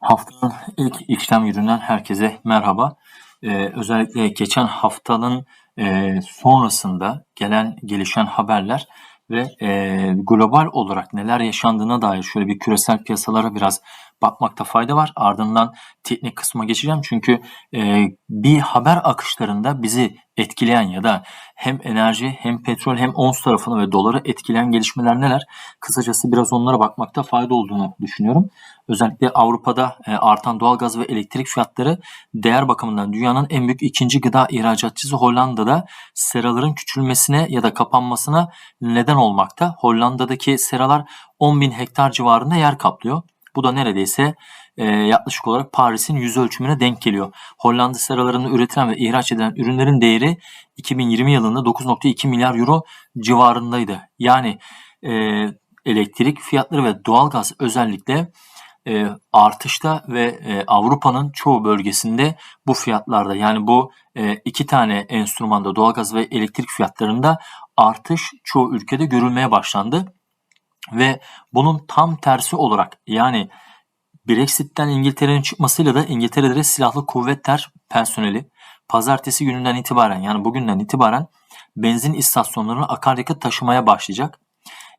Haftanın ilk işlem gününden herkese merhaba. Ee, özellikle geçen haftanın e, sonrasında gelen gelişen haberler ve e, global olarak neler yaşandığına dair şöyle bir küresel piyasalara biraz bakmakta fayda var. Ardından teknik kısma geçeceğim çünkü e, bir haber akışlarında bizi etkileyen ya da hem enerji hem petrol hem ons tarafını ve doları etkileyen gelişmeler neler? Kısacası biraz onlara bakmakta fayda olduğunu düşünüyorum. Özellikle Avrupa'da e, artan doğalgaz ve elektrik fiyatları değer bakımından dünyanın en büyük ikinci gıda ihracatçısı Hollanda'da seraların küçülmesine ya da kapanmasına neden olmakta. Hollanda'daki seralar 10 bin hektar civarında yer kaplıyor. Bu da neredeyse e, yaklaşık olarak Paris'in yüz ölçümüne denk geliyor. Hollanda seralarında üretilen ve ihraç edilen ürünlerin değeri 2020 yılında 9.2 milyar euro civarındaydı. Yani e, elektrik fiyatları ve doğalgaz özellikle e, artışta ve e, Avrupa'nın çoğu bölgesinde bu fiyatlarda yani bu e, iki tane enstrümanda doğalgaz ve elektrik fiyatlarında artış çoğu ülkede görülmeye başlandı. Ve bunun tam tersi olarak yani Brexit'ten İngiltere'nin çıkmasıyla da İngiltere'de silahlı kuvvetler personeli pazartesi gününden itibaren yani bugünden itibaren benzin istasyonlarına akaryakıt taşımaya başlayacak.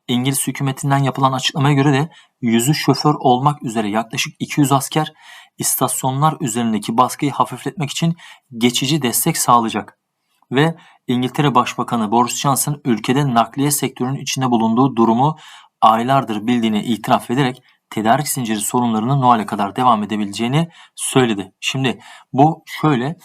İngiliz hükümetinden yapılan açıklamaya göre de yüzü şoför olmak üzere yaklaşık 200 asker istasyonlar üzerindeki baskıyı hafifletmek için geçici destek sağlayacak. Ve İngiltere Başbakanı Boris Johnson ülkede nakliye sektörünün içinde bulunduğu durumu aylardır bildiğini itiraf ederek tedarik zinciri sorunlarının Noel'e kadar devam edebileceğini söyledi. Şimdi bu şöyle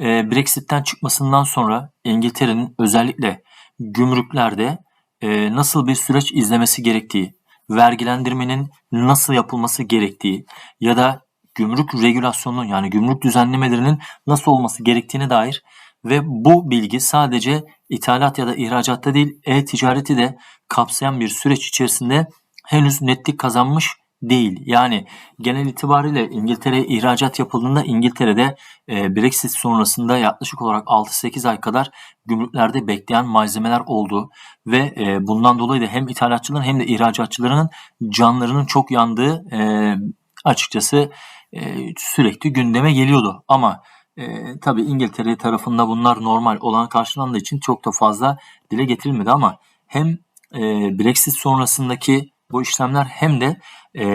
e, Brexit'ten çıkmasından sonra İngiltere'nin özellikle gümrüklerde e, nasıl bir süreç izlemesi gerektiği, vergilendirmenin nasıl yapılması gerektiği ya da gümrük regülasyonunun yani gümrük düzenlemelerinin nasıl olması gerektiğine dair ve bu bilgi sadece ithalat ya da ihracatta değil e-ticareti de kapsayan bir süreç içerisinde henüz netlik kazanmış değil. Yani genel itibariyle İngiltere'ye ihracat yapıldığında İngiltere'de e, Brexit sonrasında yaklaşık olarak 6-8 ay kadar gümrüklerde bekleyen malzemeler oldu ve e, bundan dolayı da hem ithalatçıların hem de ihracatçıların canlarının çok yandığı e, açıkçası e, sürekli gündeme geliyordu. Ama e, tabii İngiltere tarafında bunlar normal olan karşılandığı için çok da fazla dile getirilmedi ama hem e, Brexit sonrasındaki bu işlemler hem de e,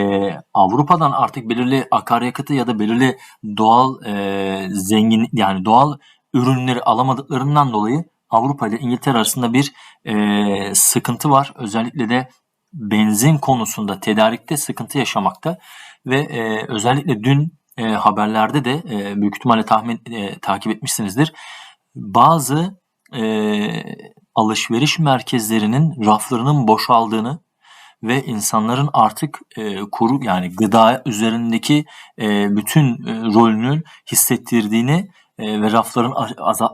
Avrupa'dan artık belirli akaryakıtı ya da belirli doğal e, zengin yani doğal ürünleri alamadıklarından dolayı Avrupa ile İngiltere arasında bir e, sıkıntı var. Özellikle de benzin konusunda tedarikte sıkıntı yaşamakta ve e, özellikle dün e, haberlerde de e, büyük ihtimalle tahmin e, takip etmişsinizdir. Bazı e, alışveriş merkezlerinin raflarının boşaldığını ve insanların artık e, kuru yani gıda üzerindeki e, bütün e, rolünün hissettirdiğini e, ve rafların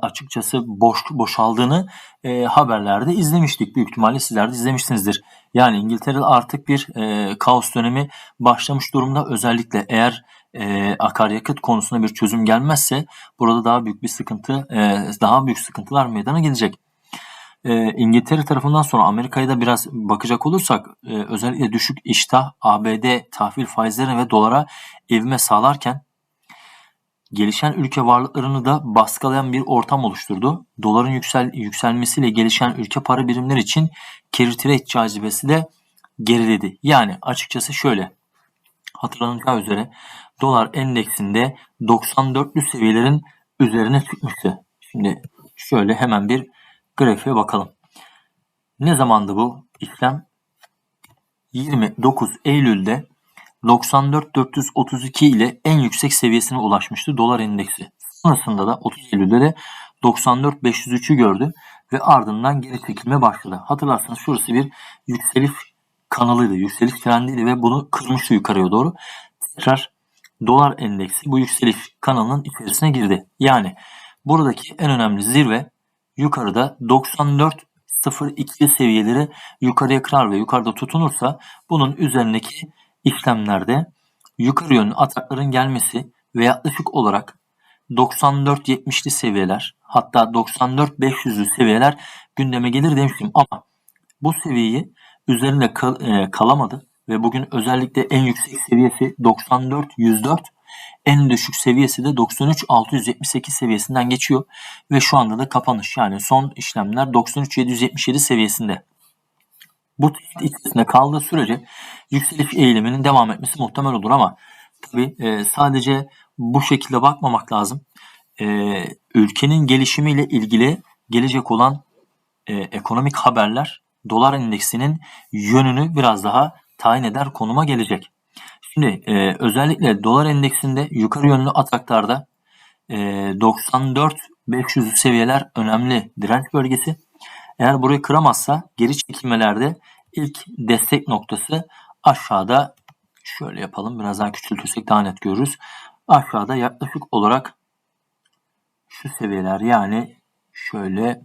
açıkçası boş boşaldığını e, haberlerde izlemiştik. Büyük ihtimalle sizler de izlemişsinizdir. Yani İngiltere'de artık bir e, kaos dönemi başlamış durumda. Özellikle eğer e, akaryakıt konusunda bir çözüm gelmezse burada daha büyük bir sıkıntı, e, daha büyük sıkıntılar meydana gelecek. E, İngiltere tarafından sonra Amerika'ya da biraz bakacak olursak e, özellikle düşük iştah ABD tahvil faizlerine ve dolara evime sağlarken gelişen ülke varlıklarını da baskılayan bir ortam oluşturdu. Doların yüksel, yükselmesiyle gelişen ülke para birimleri için carry trade cazibesi de geriledi. Yani açıkçası şöyle hatırlanacağı üzere dolar endeksinde 94'lü seviyelerin üzerine çıkmıştı. Şimdi şöyle hemen bir grafiğe bakalım. Ne zamandı bu işlem? 29 Eylül'de 94.432 ile en yüksek seviyesine ulaşmıştı dolar endeksi. Sonrasında da 30 Eylül'de de 94.503'ü gördü ve ardından geri çekilme başladı. Hatırlarsanız şurası bir yükseliş kanalıydı, yükseliş trendiydi ve bunu kırmıştı yukarıya doğru. Tekrar dolar endeksi bu yükseliş kanalının içerisine girdi. Yani buradaki en önemli zirve yukarıda 94.02 seviyeleri yukarıya kırar ve yukarıda tutunursa bunun üzerindeki işlemlerde yukarı yönlü atakların gelmesi ve yaklaşık olarak 94-70'li seviyeler hatta 94-500'lü seviyeler gündeme gelir demiştim ama bu seviyeyi üzerinde kal, e, kalamadı ve bugün özellikle en yüksek seviyesi 94-104 en düşük seviyesi de 93-678 seviyesinden geçiyor ve şu anda da kapanış yani son işlemler 93-777 seviyesinde. Bu trend içerisinde kaldığı sürece yükseliş eğiliminin devam etmesi muhtemel olur ama tabi e, sadece bu şekilde bakmamak lazım. E, ülkenin gelişimiyle ilgili gelecek olan e, ekonomik haberler dolar endeksinin yönünü biraz daha tayin eder konuma gelecek. Şimdi e, özellikle dolar endeksinde yukarı yönlü ataklarda e, 94 500 seviyeler önemli direnç bölgesi. Eğer burayı kıramazsa geri çekilmelerde ilk destek noktası aşağıda şöyle yapalım biraz daha küçültürsek daha net görürüz. Aşağıda yaklaşık olarak şu seviyeler yani şöyle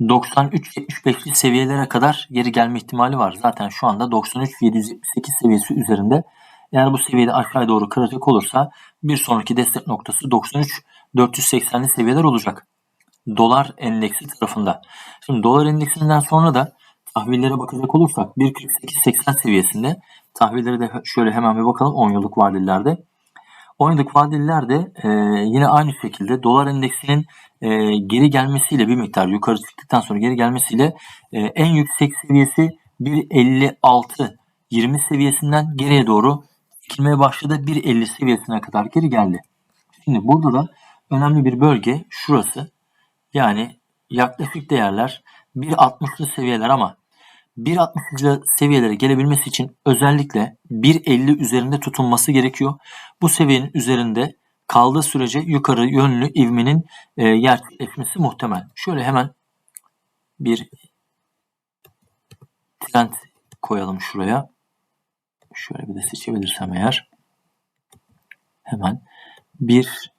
93-75'li seviyelere kadar geri gelme ihtimali var. Zaten şu anda 93-778 seviyesi üzerinde. Eğer bu seviyede aşağıya doğru kıracak olursa bir sonraki destek noktası 93-480'li seviyeler olacak. Dolar endeksi tarafında. Şimdi dolar endeksinden sonra da tahvillere bakacak olursak 1.48-80 seviyesinde tahvillere de şöyle hemen bir bakalım 10 yıllık vadelilerde. 10 yıllık vadelilerde e, yine aynı şekilde dolar endeksinin e, geri gelmesiyle bir miktar yukarı çıktıktan sonra geri gelmesiyle e, en yüksek seviyesi 1.56 20 seviyesinden geriye doğru çekilmeye başladı. 1.50 seviyesine kadar geri geldi. Şimdi burada da önemli bir bölge şurası. Yani yaklaşık değerler 1.60'lı seviyeler ama 1.60'lı seviyelere gelebilmesi için özellikle 1.50 üzerinde tutunması gerekiyor. Bu seviyenin üzerinde kaldığı sürece yukarı yönlü ivmenin e, gerçekleşmesi muhtemel. Şöyle hemen bir trend koyalım şuraya. Şöyle bir de seçebilirsem eğer. Hemen bir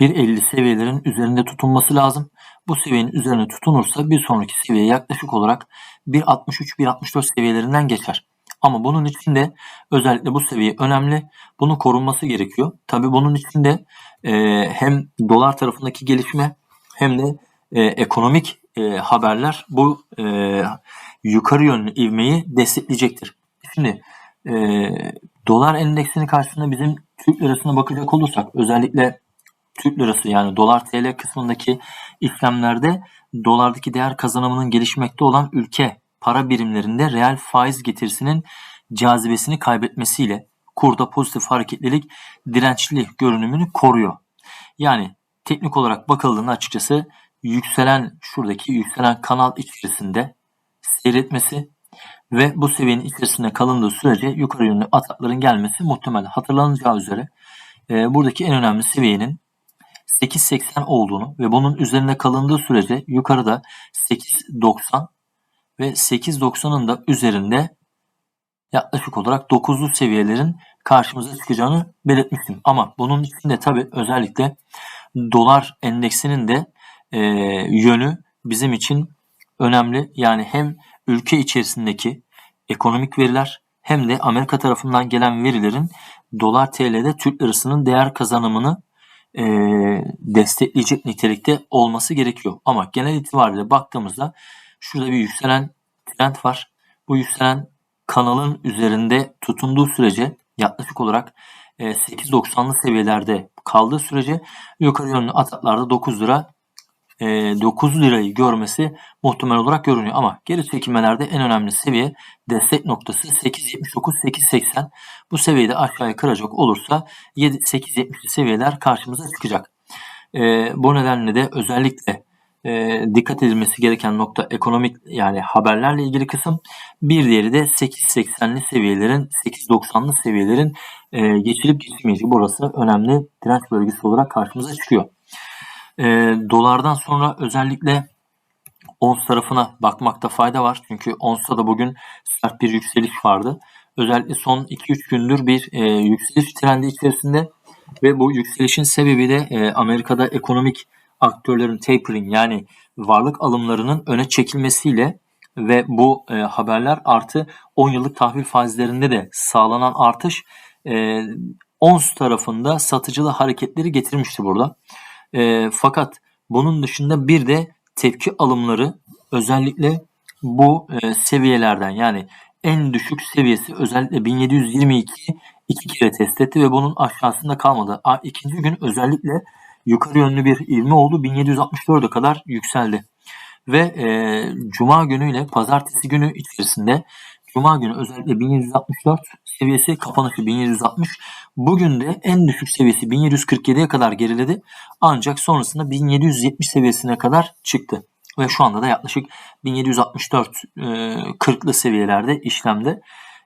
1.50 seviyelerin üzerinde tutunması lazım. Bu seviyenin üzerine tutunursa bir sonraki seviye yaklaşık olarak 1.63-1.64 seviyelerinden geçer. Ama bunun için de özellikle bu seviye önemli. Bunun korunması gerekiyor. Tabi bunun için de e, hem dolar tarafındaki gelişme hem de e, ekonomik e, haberler bu e, yukarı yönlü ivmeyi destekleyecektir. Şimdi e, dolar endeksini karşısında bizim Türk lirasına bakacak olursak özellikle Türk lirası yani dolar TL kısmındaki işlemlerde dolardaki değer kazanımının gelişmekte olan ülke para birimlerinde reel faiz getirisinin cazibesini kaybetmesiyle kurda pozitif hareketlilik dirençli görünümünü koruyor. Yani teknik olarak bakıldığında açıkçası yükselen şuradaki yükselen kanal içerisinde seyretmesi ve bu seviyenin içerisinde kalındığı sürece yukarı yönlü atakların gelmesi muhtemel. Hatırlanacağı üzere e, buradaki en önemli seviyenin 8.80 olduğunu ve bunun üzerinde kalındığı sürece yukarıda 8.90 ve 8.90'ın da üzerinde yaklaşık olarak 9'lu seviyelerin karşımıza çıkacağını belirtmiştim. Ama bunun içinde tabi özellikle dolar endeksinin de e, yönü bizim için önemli. Yani hem ülke içerisindeki ekonomik veriler hem de Amerika tarafından gelen verilerin dolar TL'de Türk lirasının değer kazanımını e, destekleyecek nitelikte olması gerekiyor. Ama genel itibariyle baktığımızda şurada bir yükselen trend var. Bu yükselen kanalın üzerinde tutunduğu sürece yaklaşık olarak 8.90'lı seviyelerde kaldığı sürece yukarı yönlü ataklarda 9 lira 9 lirayı görmesi muhtemel olarak görünüyor. Ama geri çekilmelerde en önemli seviye destek noktası 8.79-8.80. Bu seviyede aşağıya kıracak olursa 8.70 seviyeler karşımıza çıkacak. Bu nedenle de özellikle e, dikkat edilmesi gereken nokta ekonomik yani haberlerle ilgili kısım. Bir diğeri de 8.80'li seviyelerin 8.90'lı seviyelerin e, geçilip geçmeyeceği burası önemli direnç bölgesi olarak karşımıza çıkıyor. E, dolardan sonra özellikle ons tarafına bakmakta fayda var. Çünkü onsta da bugün sert bir yükseliş vardı. Özellikle son 2-3 gündür bir e, yükseliş trendi içerisinde ve bu yükselişin sebebi de e, Amerika'da ekonomik aktörlerin tapering yani varlık alımlarının öne çekilmesiyle ve bu e, haberler artı 10 yıllık tahvil faizlerinde de sağlanan artış e, ons tarafında satıcılı hareketleri getirmişti burada. E, fakat bunun dışında bir de tepki alımları özellikle bu e, seviyelerden yani en düşük seviyesi özellikle 1722 iki kere test etti ve bunun aşağısında kalmadı. A, ikinci gün özellikle yukarı yönlü bir ivme oldu. 1764'e kadar yükseldi. Ve e, Cuma günü ile Pazartesi günü içerisinde Cuma günü özellikle 1764 seviyesi kapanışı 1760. Bugün de en düşük seviyesi 1747'ye kadar geriledi. Ancak sonrasında 1770 seviyesine kadar çıktı. Ve şu anda da yaklaşık 1764 e, 40'lı seviyelerde işlemde.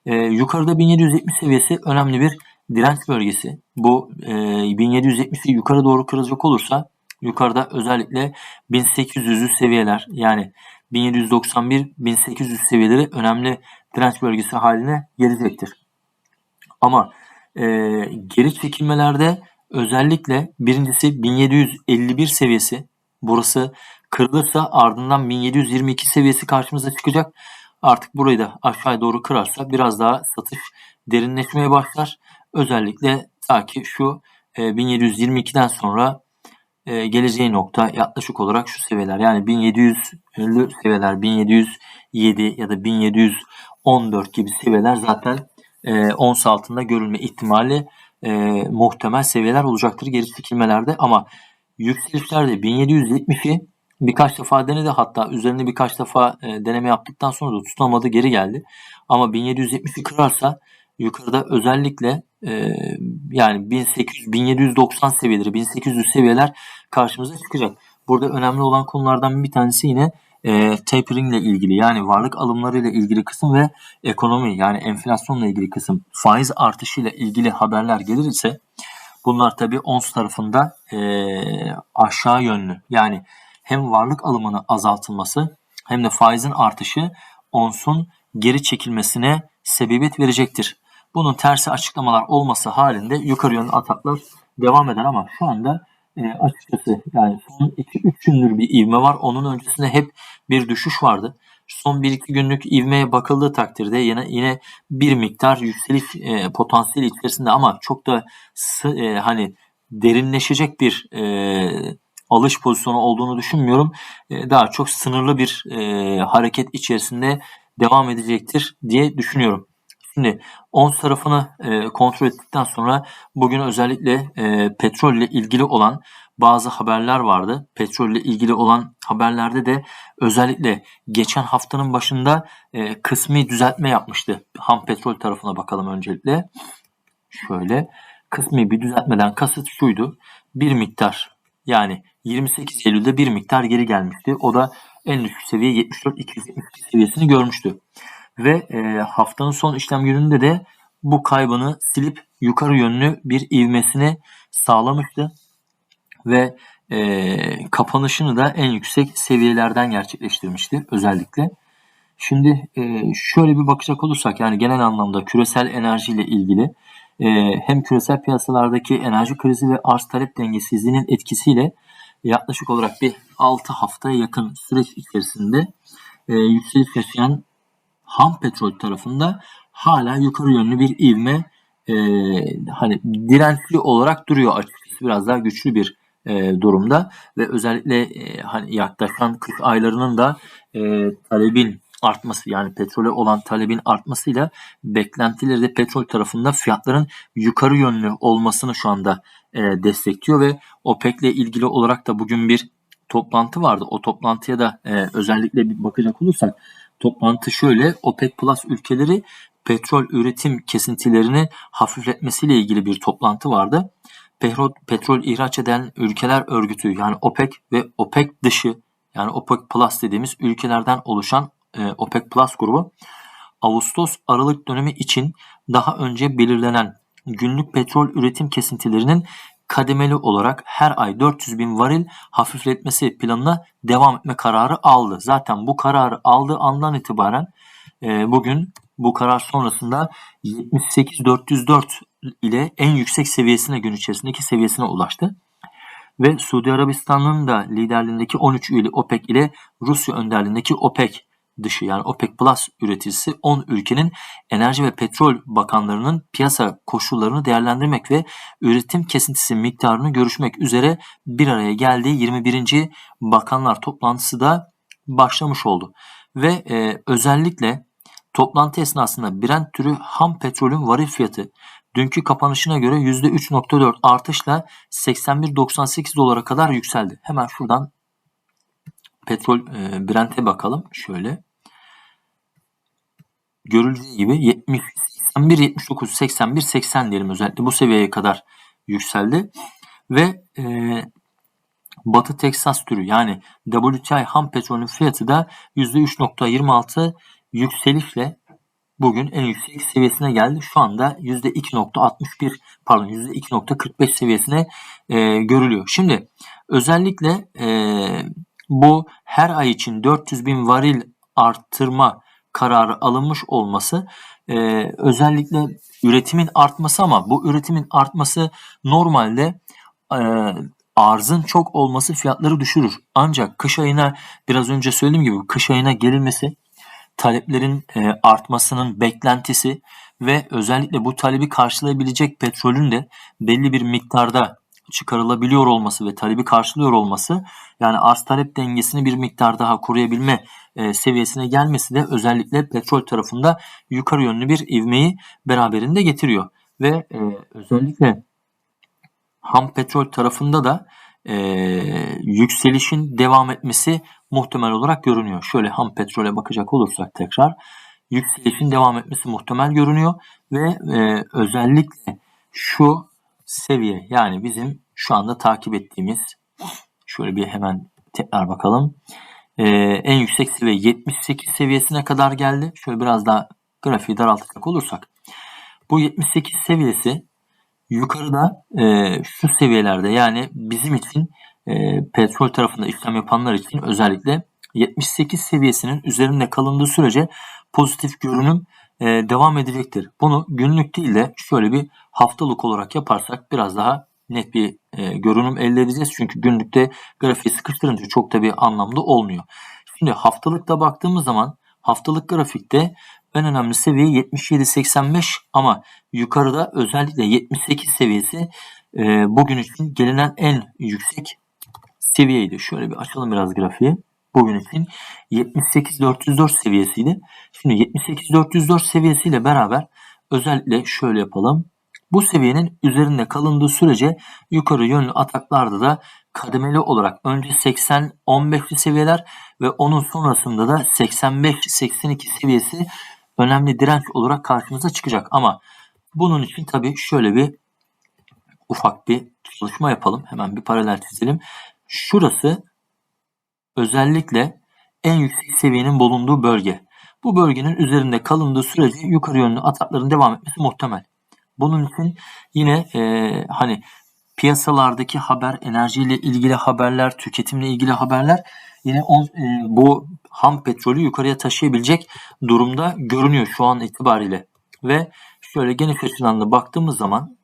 E, yukarıda 1770 seviyesi önemli bir direnç bölgesi. Bu e, 1770'i yukarı doğru kırılacak olursa yukarıda özellikle 1800'lü seviyeler yani 1791-1800 seviyeleri önemli direnç bölgesi haline gelecektir. Ama e, geri çekilmelerde özellikle birincisi 1751 seviyesi burası kırılırsa ardından 1722 seviyesi karşımıza çıkacak. Artık burayı da aşağıya doğru kırarsa biraz daha satış derinleşmeye başlar. Özellikle ta ki şu e, 1722'den sonra e, geleceği nokta yaklaşık olarak şu seviyeler. Yani 1700'lü seviyeler 1707 ya da 1714 gibi seviyeler zaten e, ons altında görülme ihtimali e, muhtemel seviyeler olacaktır geri çekilmelerde ama yükselişlerde 1770'i birkaç defa denedi hatta üzerinde birkaç defa e, deneme yaptıktan sonra da tutamadı geri geldi. Ama 1770'i kırarsa yukarıda özellikle e, yani 1800-1790 seviyeleri 1800 seviyeler karşımıza çıkacak. Burada önemli olan konulardan bir tanesi yine e, tapering ile ilgili yani varlık alımları ile ilgili kısım ve ekonomi yani enflasyonla ilgili kısım faiz artışı ile ilgili haberler gelirse bunlar tabi ons tarafında e, aşağı yönlü yani hem varlık alımını azaltılması hem de faizin artışı onsun geri çekilmesine sebebiyet verecektir. Bunun tersi açıklamalar olması halinde yukarı yönlü ataklar devam eder ama şu anda e, açıkçası yani son 2-3 gündür bir ivme var. Onun öncesinde hep bir düşüş vardı. Son 1-2 günlük ivmeye bakıldığı takdirde yine yine bir miktar yükseliş e, potansiyeli içerisinde ama çok da e, hani derinleşecek bir e, alış pozisyonu olduğunu düşünmüyorum. E, daha çok sınırlı bir e, hareket içerisinde devam edecektir diye düşünüyorum. Şimdi ons tarafını e, kontrol ettikten sonra bugün özellikle e, petrol ile ilgili olan bazı haberler vardı. Petrol ile ilgili olan haberlerde de özellikle geçen haftanın başında e, kısmi düzeltme yapmıştı. Ham petrol tarafına bakalım öncelikle. Şöyle kısmi bir düzeltmeden kasıt şuydu. Bir miktar yani 28 Eylül'de bir miktar geri gelmişti. O da en düşük seviye 74-272 seviyesini görmüştü. Ve e, haftanın son işlem gününde de bu kaybını silip yukarı yönlü bir ivmesini sağlamıştı. Ve e, kapanışını da en yüksek seviyelerden gerçekleştirmişti özellikle. Şimdi e, şöyle bir bakacak olursak yani genel anlamda küresel enerji ile ilgili e, hem küresel piyasalardaki enerji krizi ve arz talep dengesizliğinin etkisiyle yaklaşık olarak bir 6 haftaya yakın süreç içerisinde e, yükseliş yaşayan ham petrol tarafında hala yukarı yönlü bir ivme e, hani dirençli olarak duruyor açıkçası biraz daha güçlü bir e, durumda ve özellikle e, hani yaklaşan kış aylarının da e, talebin artması yani petrole olan talebin artmasıyla beklentileri de petrol tarafında fiyatların yukarı yönlü olmasını şu anda e, destekliyor ve OPEC ile ilgili olarak da bugün bir toplantı vardı. O toplantıya da e, özellikle bir bakacak olursak toplantı şöyle OPEC Plus ülkeleri petrol üretim kesintilerini hafifletmesiyle ilgili bir toplantı vardı. Petrol, petrol ihraç eden ülkeler örgütü yani OPEC ve OPEC dışı yani OPEC Plus dediğimiz ülkelerden oluşan e, OPEC Plus grubu Ağustos-Aralık dönemi için daha önce belirlenen günlük petrol üretim kesintilerinin kademeli olarak her ay 400 bin varil hafifletmesi planına devam etme kararı aldı. Zaten bu kararı aldığı andan itibaren e, bugün bu karar sonrasında 78-404 ile en yüksek seviyesine gün içerisindeki seviyesine ulaştı. Ve Suudi Arabistan'ın da liderliğindeki 13 üyeli OPEC ile Rusya önderliğindeki OPEC dışı yani OPEC Plus üreticisi 10 ülkenin enerji ve petrol bakanlarının piyasa koşullarını değerlendirmek ve üretim kesintisi miktarını görüşmek üzere bir araya geldiği 21. Bakanlar toplantısı da başlamış oldu. ve e, özellikle toplantı esnasında Brent türü ham petrolün varil fiyatı dünkü kapanışına göre %3.4 artışla 81.98 dolara kadar yükseldi. Hemen şuradan petrol e, Brent'e bakalım. Şöyle. Görüldüğü gibi 70 81 79 81 80 diyelim özellikle bu seviyeye kadar yükseldi ve e, Batı Teksas türü yani WTI ham petrolün fiyatı da %3.26 yükselişle bugün en yüksek seviyesine geldi. Şu anda %2.61 pardon %2.45 seviyesine e, görülüyor. Şimdi özellikle e, bu her ay için 400 bin varil arttırma kararı alınmış olması e, özellikle üretimin artması ama bu üretimin artması normalde e, arzın çok olması fiyatları düşürür. Ancak kış ayına biraz önce söylediğim gibi kış ayına gelinmesi taleplerin e, artmasının beklentisi ve özellikle bu talebi karşılayabilecek petrolün de belli bir miktarda çıkarılabiliyor olması ve talebi karşılıyor olması yani arz talep dengesini bir miktar daha koruyabilme e, seviyesine gelmesi de özellikle petrol tarafında yukarı yönlü bir ivmeyi beraberinde getiriyor. Ve e, özellikle ham petrol tarafında da e, yükselişin devam etmesi muhtemel olarak görünüyor. Şöyle ham petrole bakacak olursak tekrar yükselişin devam etmesi muhtemel görünüyor ve e, özellikle şu seviye yani bizim şu anda takip ettiğimiz şöyle bir hemen tekrar bakalım. Ee, en yüksek seviye 78 seviyesine kadar geldi. Şöyle biraz daha grafiği daraltacak olursak. Bu 78 seviyesi yukarıda e, şu seviyelerde yani bizim için e, petrol tarafında işlem yapanlar için özellikle 78 seviyesinin üzerinde kalındığı sürece pozitif görünüm e, devam edecektir. Bunu günlük değil de şöyle bir haftalık olarak yaparsak biraz daha net bir e, görünüm elde edeceğiz. Çünkü günlükte grafiği sıkıştırınca çok da bir anlamlı olmuyor. Şimdi haftalıkta baktığımız zaman haftalık grafikte en önemli seviye 77.85 ama yukarıda özellikle 78 seviyesi e, bugün için gelinen en yüksek seviyeydi. Şöyle bir açalım biraz grafiği. Bugün için 78.404 seviyesiydi. Şimdi 78.404 seviyesiyle beraber özellikle şöyle yapalım. Bu seviyenin üzerinde kalındığı sürece yukarı yönlü ataklarda da kademeli olarak önce 80-15'li seviyeler ve onun sonrasında da 85-82 seviyesi önemli direnç olarak karşımıza çıkacak. Ama bunun için tabii şöyle bir ufak bir çalışma yapalım. Hemen bir paralel çizelim. Şurası özellikle en yüksek seviyenin bulunduğu bölge. Bu bölgenin üzerinde kalındığı sürece yukarı yönlü atakların devam etmesi muhtemel. Bunun için yine e, hani piyasalardaki haber, enerjiyle ilgili haberler, tüketimle ilgili haberler yine on, e, bu ham petrolü yukarıya taşıyabilecek durumda görünüyor şu an itibariyle. Ve şöyle geniş açıdan da baktığımız zaman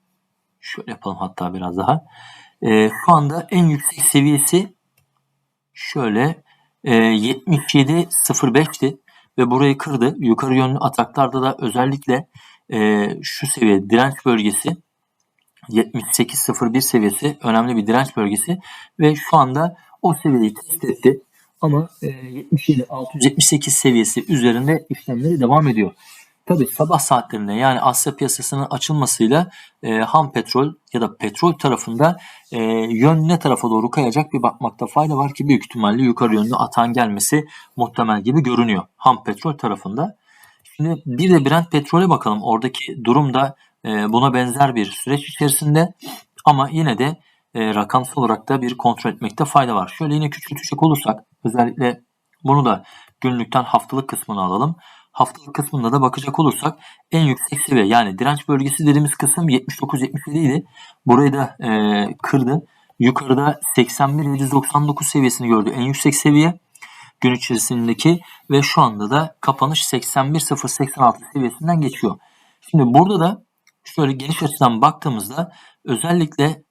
şöyle yapalım hatta biraz daha. E, şu anda en yüksek seviyesi şöyle e, 77.05'ti ve burayı kırdı. Yukarı yönlü ataklarda da özellikle e, şu seviye direnç bölgesi 78.01 seviyesi önemli bir direnç bölgesi ve şu anda o seviyeyi test etti. Ama e, 77 678 seviyesi üzerinde işlemleri devam ediyor. Tabi sabah saatlerinde yani Asya piyasasının açılmasıyla e, ham petrol ya da petrol tarafında e, yön ne tarafa doğru kayacak bir bakmakta fayda var ki büyük ihtimalle yukarı yönlü atan gelmesi muhtemel gibi görünüyor ham petrol tarafında. Şimdi bir de Brent petrole bakalım. Oradaki durum da e, buna benzer bir süreç içerisinde ama yine de e, rakamsal olarak da bir kontrol etmekte fayda var. Şöyle yine küçültecek olursak özellikle bunu da günlükten haftalık kısmını alalım. Haftalık kısmında da bakacak olursak en yüksek seviye yani direnç bölgesi dediğimiz kısım 79-77 idi. Burayı da e, kırdı. Yukarıda 81-799 seviyesini gördü. En yüksek seviye gün içerisindeki ve şu anda da kapanış 81.086 seviyesinden geçiyor. Şimdi burada da şöyle geniş açıdan baktığımızda özellikle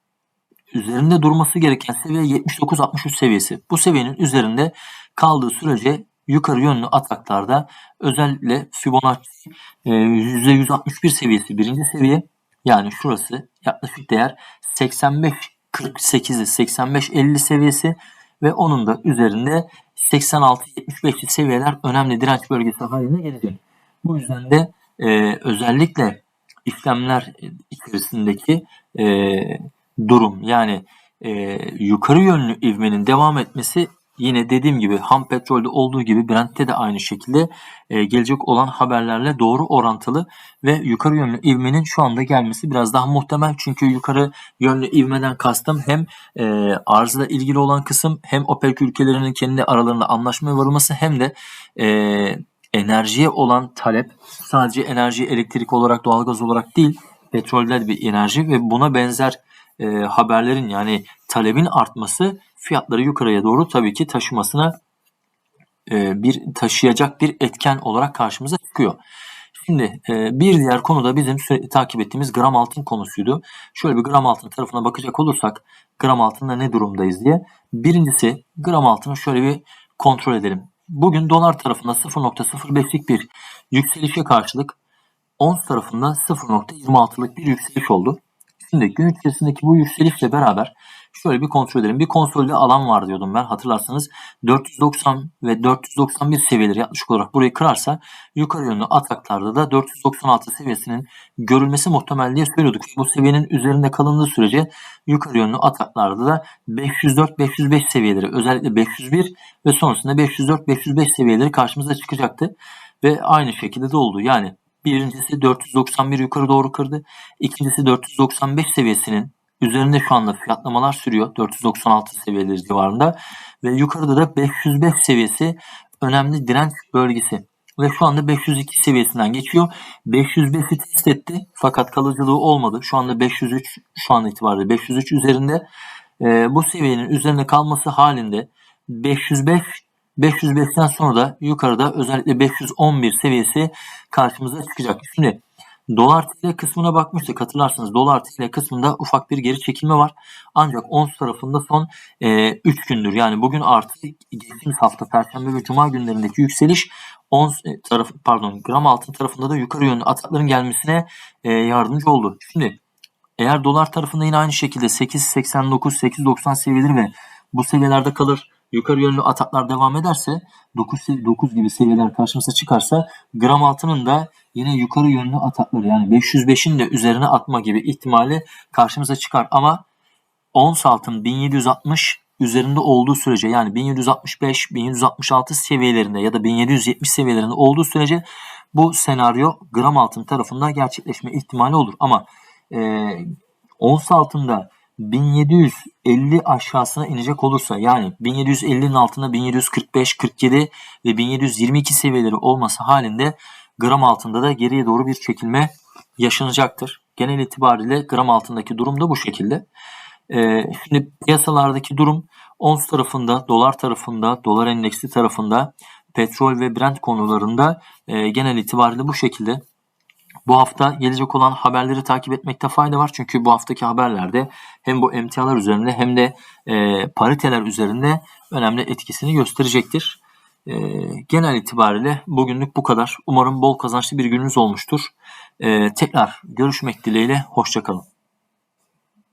üzerinde durması gereken seviye 79-63 seviyesi. Bu seviyenin üzerinde kaldığı sürece yukarı yönlü ataklarda özellikle Fibonacci %161 e, seviyesi birinci seviye yani şurası yaklaşık değer 85 48'i 85 50 seviyesi ve onun da üzerinde 86-75'li seviyeler önemli direnç bölgesi haline gelecek. Bu yüzden de e, özellikle işlemler içerisindeki e, durum yani e, yukarı yönlü ivmenin devam etmesi yine dediğim gibi ham petrolde olduğu gibi Brent'te de aynı şekilde e, gelecek olan haberlerle doğru orantılı ve yukarı yönlü ivmenin şu anda gelmesi biraz daha muhtemel. Çünkü yukarı yönlü ivmeden kastım hem e, arzla ilgili olan kısım hem OPEC ülkelerinin kendi aralarında anlaşmaya varılması hem de e, enerjiye olan talep sadece enerji elektrik olarak doğalgaz olarak değil petrolde de bir enerji ve buna benzer e, haberlerin yani talebin artması fiyatları yukarıya doğru tabii ki taşımasına e, bir taşıyacak bir etken olarak karşımıza çıkıyor. Şimdi e, bir diğer konu da bizim sürekli takip ettiğimiz gram altın konusuydu. Şöyle bir gram altın tarafına bakacak olursak gram altında ne durumdayız diye. Birincisi gram altını şöyle bir kontrol edelim. Bugün dolar tarafında 0.05'lik bir yükselişe karşılık ons tarafında 0.26'lık bir yükseliş oldu. Şimdi gün içerisindeki bu yükselişle beraber şöyle bir kontrol edelim. Bir konsolide alan var diyordum ben hatırlarsanız. 490 ve 491 seviyeleri yaklaşık olarak burayı kırarsa yukarı yönlü ataklarda da 496 seviyesinin görülmesi muhtemel diye söylüyorduk. Bu seviyenin üzerinde kalındığı sürece yukarı yönlü ataklarda da 504-505 seviyeleri özellikle 501 ve sonrasında 504-505 seviyeleri karşımıza çıkacaktı. Ve aynı şekilde de oldu. Yani Birincisi 491 yukarı doğru kırdı. İkincisi 495 seviyesinin üzerinde şu anda fiyatlamalar sürüyor. 496 seviyeleri civarında. Ve yukarıda da 505 seviyesi önemli direnç bölgesi. Ve şu anda 502 seviyesinden geçiyor. 505'i test etti fakat kalıcılığı olmadı. Şu anda 503 şu an itibariyle 503 üzerinde. Ee, bu seviyenin üzerinde kalması halinde 505 505'ten sonra da yukarıda özellikle 511 seviyesi karşımıza çıkacak. Şimdi dolar TL kısmına bakmıştık hatırlarsınız dolar TL kısmında ufak bir geri çekilme var. Ancak ons tarafında son e, 3 gündür yani bugün artı geçtiğimiz hafta perşembe ve cuma günlerindeki yükseliş ons e, tarafı pardon gram altın tarafında da yukarı yönlü atakların gelmesine e, yardımcı oldu. Şimdi eğer dolar tarafında yine aynı şekilde 8.89 8.90 seviyeleri ve bu seviyelerde kalır yukarı yönlü ataklar devam ederse 9, 9 gibi seviyeler karşımıza çıkarsa gram altının da yine yukarı yönlü atakları yani 505'in de üzerine atma gibi ihtimali karşımıza çıkar. Ama ons altın 1760 üzerinde olduğu sürece yani 1765, 1766 seviyelerinde ya da 1770 seviyelerinde olduğu sürece bu senaryo gram altın tarafında gerçekleşme ihtimali olur. Ama e, ons altında 1750 aşağısına inecek olursa yani 1750'nin altında 1745, 47 ve 1722 seviyeleri olması halinde gram altında da geriye doğru bir çekilme yaşanacaktır. Genel itibariyle gram altındaki durum da bu şekilde. Ee, şimdi piyasalardaki durum ons tarafında, dolar tarafında, dolar endeksi tarafında, petrol ve Brent konularında e, genel itibariyle bu şekilde. Bu hafta gelecek olan haberleri takip etmekte fayda var. Çünkü bu haftaki haberlerde hem bu emtialar üzerinde hem de e, pariteler üzerinde önemli etkisini gösterecektir. E, genel itibariyle bugünlük bu kadar. Umarım bol kazançlı bir gününüz olmuştur. E, tekrar görüşmek dileğiyle. Hoşçakalın.